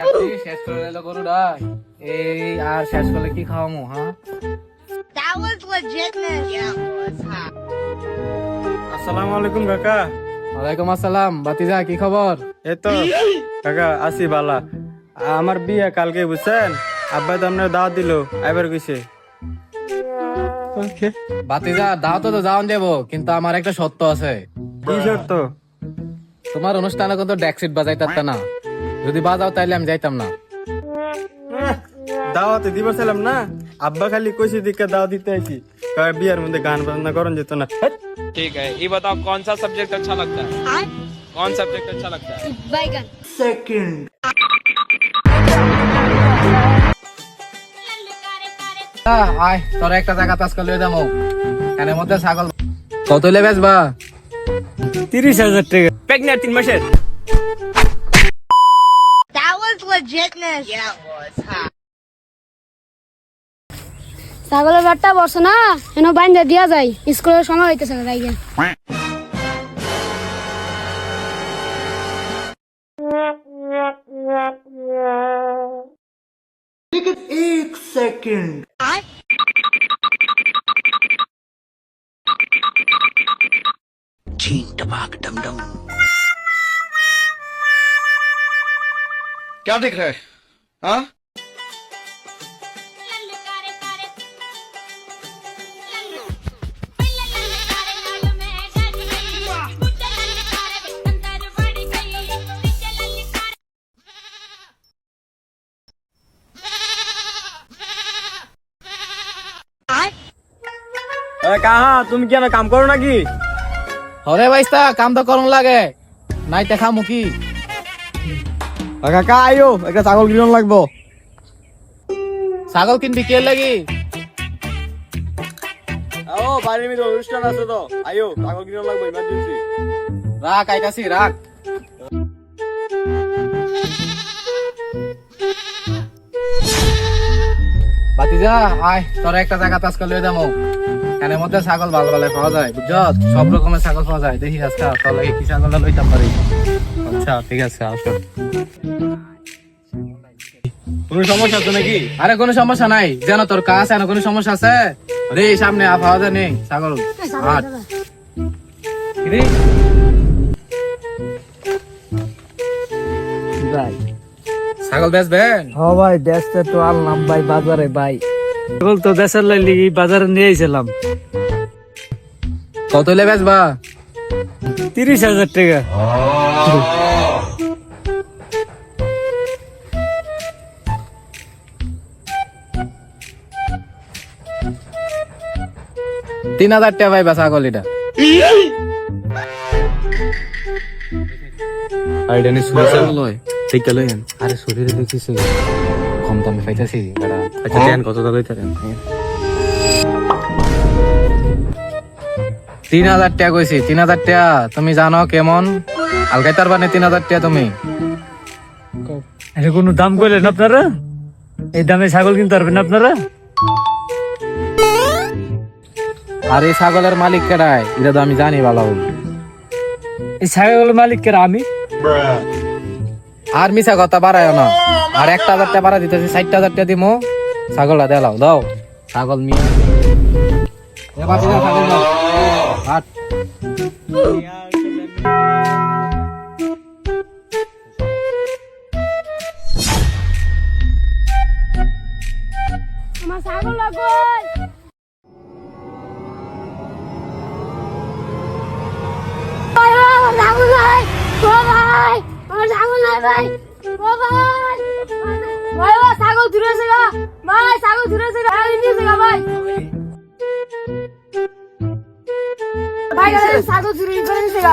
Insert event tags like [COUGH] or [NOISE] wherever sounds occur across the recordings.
শেষ করে এলো গরুটা। এই আর শেষ করলে কি খাওয়ামু হ্যাঁ? আসসালামু আলাইকুম কাকা। ওয়ালাইকুম আসসালাম। বাতিজা কি খবর? এই তো কাকা আসি বালা আমার বিয়ে কালকে বুঝছেন? আব্বা তো আপনার দাওয়াত দিল আইবার কইছে বাতিজা দাও তো যাওন দেবো কিন্তু আমার একটা সত্য আছে। কি শর্ত? তোমার অনুষ্ঠানে কিন্তু ডেকসিট বাজাইতে না। যদি বাজাও তাইলে আমি যাইতাম না দাওয়াতে দিব ছিলাম না আব্বা খালি কইছে দিকে দাওয়াত দিতে আইছি কার বিয়ার মধ্যে গান বাজনা করন যেত না হেৎ, ठीक है ये बताओ कौन सा सब्जेक्ट अच्छा लगता है Huh? कौन सब्जेक्ट अच्छा लगता है Bacon. আহ, আয় তোর একটা জায়গা তাজ করলে যাবো এর মধ্যে ছাগল কত হইলে বেচবা তিরিশ হাজার টাকা प्रेगनेंट तीन मासेर legitness. Yeah, it was. Huh? ছাগলের বাট্টা বসে না এনে বাইন্দা দিয়া যায় স্কুলের সময় হইতেছে না তাই সেকেন্ড Huh? क्या दिख रहा है हाँ Huh? কাহা তুমি কেন কাম করো নাকি হরে ভাইস্তা কাম তো করুন লাগে নাই দেখা মুখি কাকা আইও একটা ছাগল কিরণ লাগবো। ছাগল কিনবি কে লাগি? ও বাড়ির মধ্যে অনুষ্ঠান আছে তো। আইও ছাগল কিরণ লাগবো ইমার্জেন্সি রাখ আইতাছি রাখ। বাতিজা আয় তোর একটা জায়গা তাজ এর মধ্যে ছাগল ভালো ভালো পাওয়া যায় বুঝছ? সব রকমের ছাগল পাওয়া যায়। দেখি আজকে তোর লাগে কি ছাগলটা লইতাম পারি। আচ্ছা ঠিক আছে আসো। কোনো সমস্যা আছে নাকি? আরে কোনো সমস্যা নাই। যেন তোর কাছে না কোনো সমস্যা আছে? রে সামনে আ নেই কিরে? ভাই ছাগল বেচবেন? হ ভাই তো আনলাম ভাই বাজারে ভাই। তো বাজারে নিয়ে কত হইলে বেচবা? তিরিশ হাজার টাকা। তিন হাজার টাকা পাইবা ছাগল এটা আর এটা নিয়ে সুরে লয়। ঠিক লই আরে শরীরে দেখিস কম দামে পাইতাছি। বেড়া আচ্ছা দেন কত তিন হাজার টাকা কইছি। তিন হাজার টাকা তুমি জানো কেমন? আলগাইতার বানে তিন হাজার টাকা তুমি। এটা কোনো দাম করলেন আপনারা? এই দামে ছাগল কিনতে পারবেন আপনারা? আর এই ছাগলের মালিক কেডায়? এটা তো আমি জানি ভালো এই ছাগলের মালিক কেডা আমি? আর মিশা কথা বাড়ায় না। আর একটা হাজার টাকা বাড়া দিতেছি ষাট হাজার টাকা দিমো। ছাগলটা দেলাও দাও। ছাগল মিয়া এ ছাগল দাও। ভাই। ও ভাই। ভাই ও ছাগল ধরেছে গা। ভাই ছাগল ধরেছে গা। ভাই নিয়েছে গা ভাই। ভাই ছাগল ধরে নিয়েছে গা।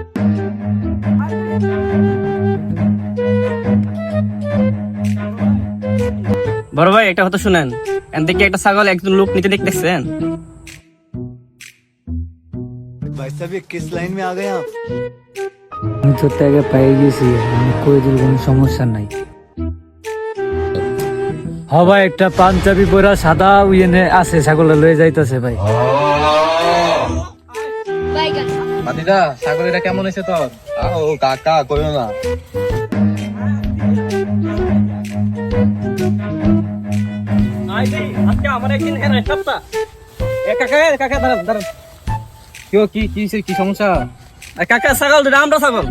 বড় ভাই একটা কথা শুনেন। এখান দেখি একটা ছাগল একজন লোক নিতে দেখতেছেন? ভাই সাহেব কিস লাইন মে আ গয়ে আপ আমি তোর টাকা পাই গেছি আমি করে দিল কোনো সমস্যা নাই। হবা একটা পাঞ্জাবি পরা সাদা উইনে আছে ছাগলে লয়ে যাইতাছে ভাই। মাদিদা ছাগলটা কেমন হয়েছে তোর? ও কাকা কইও না। কি কি কি সমস্যা? কাকা ছাগল দুটা আমরা ছাগল।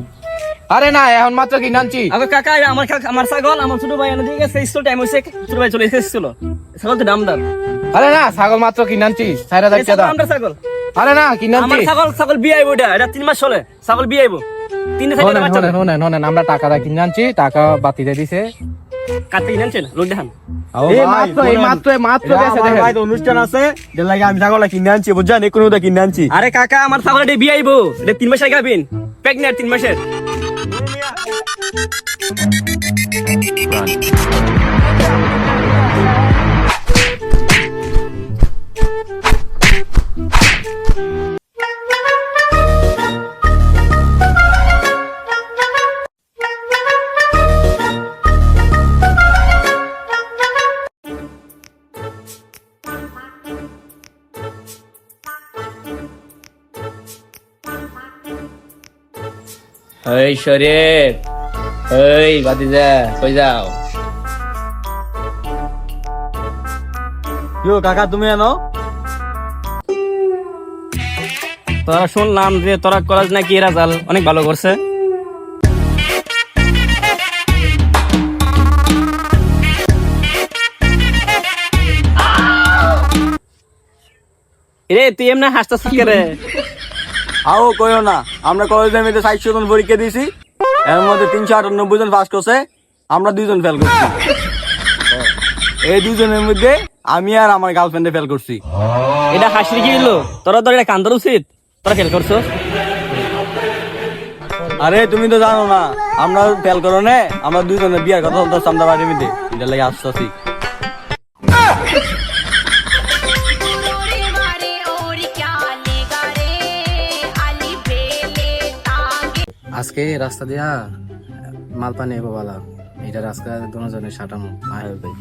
আরে না এখন মাত্র কিনে আনছি। আগে কাকা আমার আমার ছাগল আমার ছোট ভাই এনে দিয়ে গেছে স্কুল টাইম হয়েছে ছোট ভাই চলে এসেছিল ছাগল তো দাম দাম আরে না ছাগল মাত্র কিনে আনছি চার হাজার টাকা। আমরা ছাগল। আরে না কিনে আমার ছাগল ছাগল বিয়ে আইবো এটা এটা তিন মাস চলে ছাগল বিয়ে আইবো তিন আমরা টাকা কিনে আনছি টাকা বাতি দিয়ে দিছে কাটতে কিনেছেন লোক দেখান। আরে কাকা আমার এটা বিয়ে আইবো। এটা তিন মাসের গাবিন প্রেগনেন্ট তিন মাসের। এই শরীফ এই বাতিজা কই যাও? ইয়ো কাকা তুমি আনো? তোরা শুনলাম যে তোরা কলেজ নাকি রেজাল্ট অনেক ভালো করছে। রে তুই এমনি হাসতেছিস কে রে আও কইও না আমরা কলেজে মেয়েতে ষাটশো জন পরীক্ষা দিয়েছি এর মধ্যে তিনশো আটানব্বই জন পাস করছে আমরা দুইজন ফেল করছি। এই দুজনের মধ্যে আমি আর আমার গার্লফ্রেন্ডে ফেল করছি। এটা হাসলি কি হলো তোরা তো এটা কান্দর উচিত। তোরা ফেল করছ? আরে তুমি তো জানো না আমরা ফেল করো নে আমরা দুইজনে বিয়ার কথা বলতে আমরা বাড়ির মধ্যে। এটার লাগে আসতেছি আজকে রাস্তা দিয়া মাল পানি এবো বালা। এটা রাস্তা দুজনে সাটামো, আয় ভাই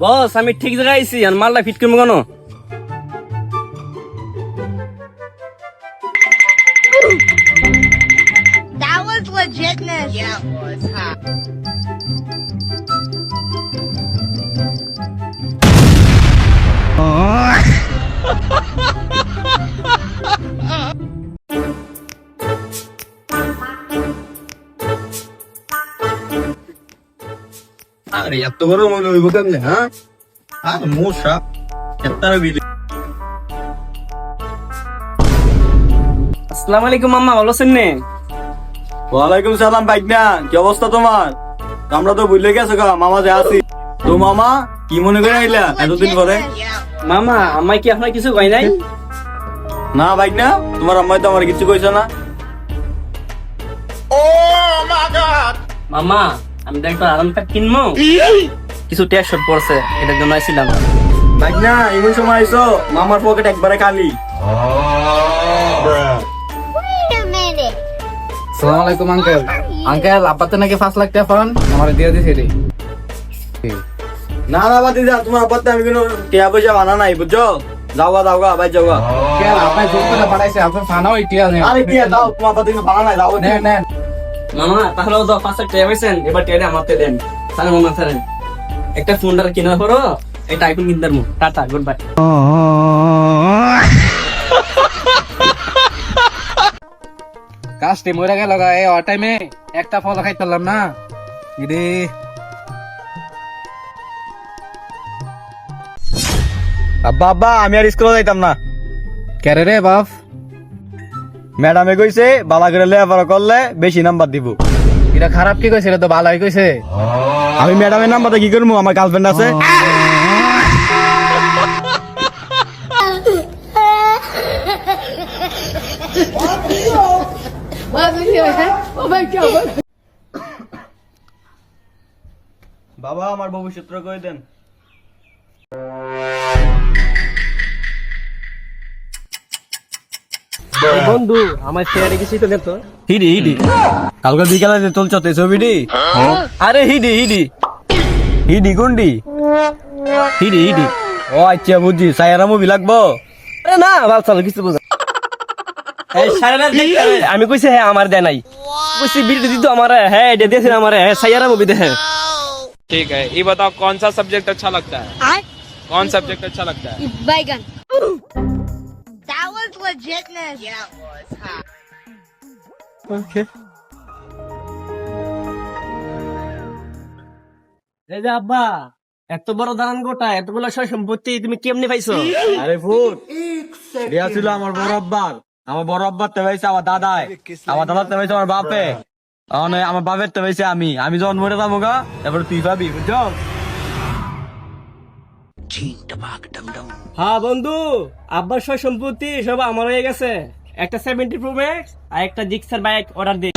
বস, আমি ঠিক জায়গায় আইছি, আর মালটা ফিট করব কেন? আরে, এত বড় মনে হইব কেমনে হ্যাঁ? আর মশা এত বিলি। আসসালামু আলাইকুম, মাম্মা, ভালো আছেন ওয়ালাইকুম সালাম বাইকনা কি অবস্থা তোমার? আমরা তো ভুলে গেছো গা মামা যে আছি। তো মামা কি মনে করে আইলা এতদিন পরে? মামা আমায় কি আপনার কিছু কয় নাই? না বাইকনা তোমার আম্মাই তো আমার কিছু কইছে না। মামা আমি তো একটা আরাম কার্ড কিনবো। কিছু ট্যাক্স শর্ট পড়ছে এটার জন্য আইছিলাম। বাইকনা এমন সময় আইছো মামার পকেট একবারে খালি. সালাম আলাইকুম আঙ্কেল আঙ্কেল আপাতত নাকি পাঁচ লাখ টাকা পান আমার দিয়ে দিছে রে না না বাতি যা তোমার আপাতত আমি কোনো টিয়া পয়সা বানা নাই বুঝছ যাওগা কেন আপনার জোর করে পাঠাইছে আপনার ফানাও ইটিয়া নেই আরে টিয়া দাও তোমার আপাতত বানা নাই যাও নেন নেন মামা তাহলে তো পাঁচ লাখ টাকা পাইছেন এবার টেডে আমার দেন তাহলে মামা স্যার একটা ফোনটার কেনার পরও এটা আইফোন কিনতে পারব টাটা গুড বাই কাজটি মরে গেল টাইমে একটা ফল খাইতে পারলাম না। ইরে আব্বা আব্বা আমি আর স্কুলে যাইতাম না। কেরে রে বাপ? ম্যাডামে কইছে বালা করে লেখাপড়া করলে বেশি নাম্বার দিব। এটা খারাপ কি কইছে? এটা তো ভালোই কইছে। আমি ম্যাডামের নাম্বারটা কি করব? আমার গার্লফ্রেন্ড আছে। ভবিষ্যৎ কই দেন? বন্ধু আমার শেয়ারে কিছু তো নেতো হিডি হিডি। কালকে বিকালে যে তুলছ তে ছবিটি আরে হিডি হিডি। হিডি কোনটি হিডি হিডি। ও আচ্ছা বুঝছি। সায়ারা মুভি লাগবো? আরে না বাল চালো কিছু বুঝা আমি কইছি হ্যাঁ আমার দেয় নাই। কইছি বিড়ি দিত আমার হ্যাঁ এটা দিয়েছে আমার হ্যাঁ সাইয়ারা মুভি দেখে। ठीक है ये बताओ कौन सा सब्जेक्ट अच्छा लगता है I कौन सब्जेक्ट अच्छा लगता है বাইগান that was legitness. Yeah, it was. Huh? এই যে আব্বা এত বড় দালান গোটা এতগুলো সয় সম্পত্তি তুমি কেমনে পাইছো আরে ভূত এটা ছিল আমার বড় আব্বার আমার বড় আব্বার তো হয়েছে আমার দাদায় আমার দাদার তো হয়েছে আমার বাপে [LAUGHS] আমার আমার বাপের তো হয়েছে আমি। আমি যখন মরে যাব গা এবার তুই পাবি বুঝছ? হ্যাঁ বন্ধু আব্বার সয় সম্পত্তি সব আমার হয়ে গেছে। একটা সেভেন্টি প্রো ম্যাক্স আর একটা জিক্সার বাইক অর্ডার দিই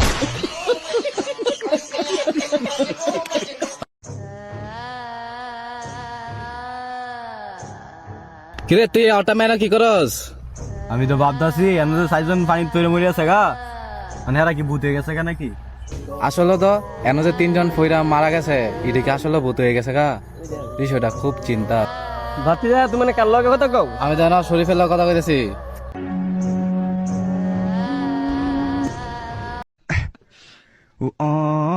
কিরে তুই অটা মেরা কি করস? আমি তো ভাবতাছি এমন তো সাইজন পানি তৈরি মরে আছে গা। মানে এরা কি ভূত হয়ে গেছে গা নাকি? আসলে তো এনে যে তিনজন ফইরা মারা গেছে এদিকে আসলে ভূত হয়ে গেছে গা? বিষয়টা খুব চিন্তা। ভাতিজা তুমি মানে কার লগে কথা কও? আমি জানো শরীফের লগে কথা কইতেছি। বাবা